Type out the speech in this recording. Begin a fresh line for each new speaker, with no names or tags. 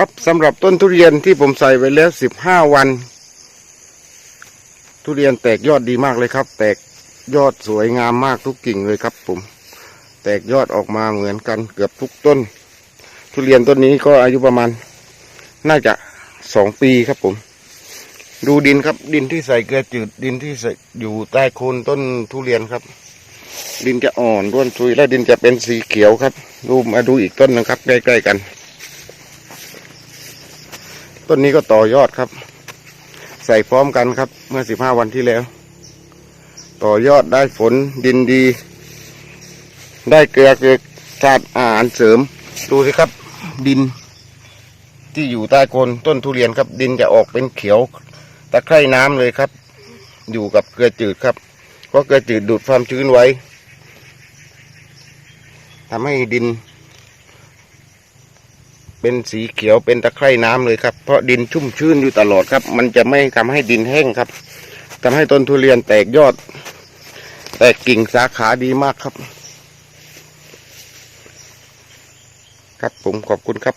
ครับสำหรับต้นทุเรียนที่ผมใส่ไว้แล้วสิบห้าวัน ทุเรียนแตกยอดดีมากเลยครับ แตกยอดสวยงามมากทุกกิ่งเลยครับผม แตกยอดออกมาเหมือนกันเกือบทุกต้น ทุเรียนต้นนี้ก็อายุประมาณ น่าจะสองปีครับผม ดูดินครับดินที่ใส่เกลือจืดดินที่ใส่อยู่ใต้โคนต้นทุเรียนครับ ดินจะอ่อนร่วนซุยและดินจะเป็นสีเขียวครับ ดูมาดูอีกต้นหนึงครับใกล้ๆกัน ต้นนี้ก็ต่อยอดครับ ใส่พร้อมกันครับ เมื่อสิบห้าวันที่แล้ว ต่อยอดได้ฝนดินดี ได้เกลือเกลือธาตุอาหารเสริม ดูสิครับ ดิน ที่อยู่ใต้โคนต้นทุเรียนครับ ดินจะออกเป็นเขียวตะไคร่น้ำเลยครับ อยู่กับเกลือจืดครับเพราะเกลือจืดดูดความชื้นไว้ทำให้ดิน เป็นสีเขียวเป็นตะไคร่น้ำเลยครับ เพราะดินชุ่มชื้นอยู่ตลอดครับ มันจะไม่ทำให้ดินแห้งครับทำให้ต้นทุเรียนแตกยอด แตกกิ่งสาขาดีมากครับ ครับผมขอบคุณครับ